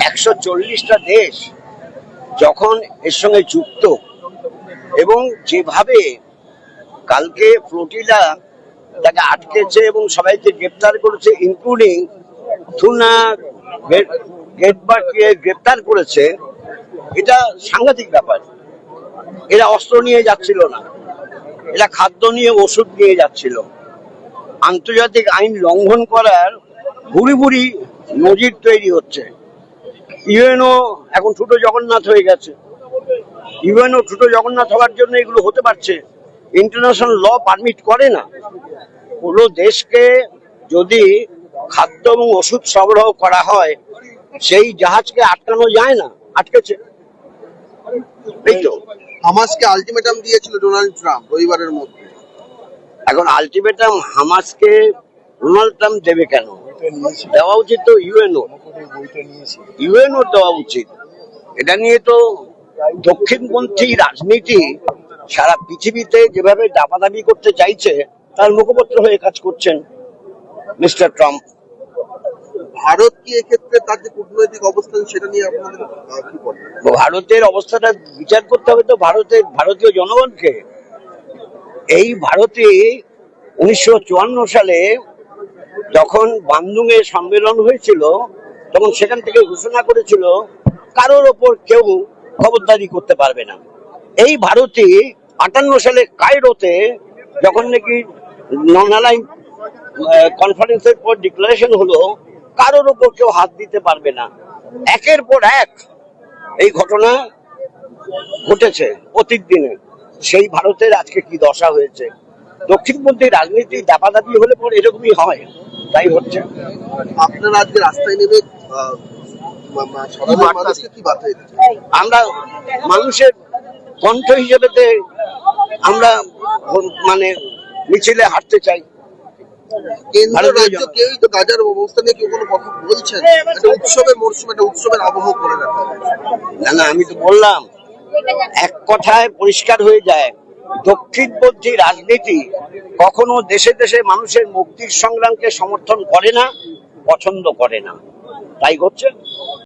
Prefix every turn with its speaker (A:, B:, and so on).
A: একশো চল্লিশটা দেশ যখন এর সঙ্গে যুক্ত এবং যেভাবে কালকে ফ্লোটিলা তাকে আটকেছে এবং সবাইকে গ্রেপ্তার করেছে ইনক্লুডিং থুনা গেটবারকে গ্রেপ্তার করেছে, এটা সাংঘাতিক ব্যাপার। এরা অস্ত্র নিয়ে যাচ্ছিল না। এরা খাদ্য নিয়ে ওষুধ নিয়ে যাচ্ছিল। আন্তর্জাতিক আইন লঙ্ঘন করার ভুরি ভুরি নজির তৈরি হচ্ছে। ইউএনও এখন ছোট জগন্নাথ হয়ে গেছে। ইউএনও ছোট জগন্নাথ হওয়ার জন্য এগুলো হতে পারছে। ইন্টারন্যাশনাল ল পারমিট করে না। কোনো দেশকে যদি খাদ্য এবং ওষুধ সরবরাহ করা হয় সেই জাহাজকে আটকানো যায় না আটকেছে। এই তো।
B: হামাসকে আলটিমেটাম দিয়েছিল ডোনাল্ড ট্রাম্প রবিবারের মধ্যে।
A: এখন আলটিমেটাম হামাসকে ডোনাল্ড ট্রাম্প দেবে কেন? দেওয়া উচিত তো ইউএনও ইউএনও দেওয়া উচিত। এটা নিয়ে তো দক্ষিণপন্থী রাজনীতি সারা পৃথিবীতে যেভাবে দাপাদাপি করতে চাইছে তার মুখপত্র হয়ে কাজ করছেন মিস্টার ট্রাম্প।
B: ভারত কি এক্ষেত্রে তার যে কূটনৈতিক অবস্থান সেটা নিয়ে আপনাদের কি
A: ভারতের অবস্থাটা বিচার করতে হবে তো ভারতের ভারতীয় জনগণকে। এই ভারতে উনিশশো চুয়ান্ন সালে যখন বান্দুঙে সম্মেলন হয়েছিল, তখন সেখান থেকে ঘোষণা করেছিল, কারোর ওপর কেউ খবরদারি করতে পারবে না। এই ভারতে আটান্ন সালে কায়রোতে যখন নাকি ননালাইন কনফারেন্সের পর ডিক্লারেশন হলো, কারোর ওপর কেউ হাত দিতে পারবে না। একের পর এক এই ঘটনা ঘটেছে অতীত দিনে। সেই ভারতের আজকে কি দশা হয়েছে? দক্ষিণপন্থী রাজনীতি দাপাদাপি হলে পর এরকমই হয়। তাই হচ্ছে।
B: আপনারা আজকে রাস্তায় নেমে
A: আমরা মানুষের কণ্ঠ হিসেবে আমরা মানে মিছিলে হাঁটতে চাই।
B: কেউই তো গাজার অবস্থা নিয়ে কেউ কোনো কথা বলছেন? একটা উৎসবের মরশুম একটা উৎসবের আবহ করে রাখা
A: না না আমি তো বললাম এক কথায় পরিষ্কার হয়ে যায়। দক্ষিণপন্থী রাজনীতি কখনো দেশে দেশে মানুষের মুক্তির সংগ্রামকে সমর্থন করে না, পছন্দ করে না। তাই করছে?